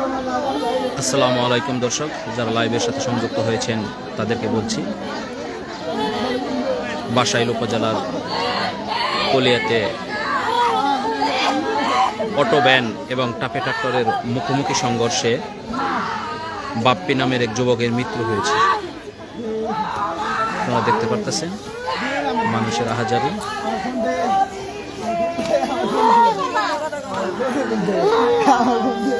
আসসালামু আলাইকুম দর্শক যারা লাইভের সাথে সংযুক্ত হয়েছেন তাদেরকে বলছি বাসাইল উপজেলার কলিয়াতে অটো ভ্যান এবং টাপে ট্রাক্টরের মুখোমুখি সংঘর্ষে বাপ্পি নামের এক যুবকের মৃত্যু হয়েছে। আপনারা দেখতে পারতেছেন মানুষের আহাজারি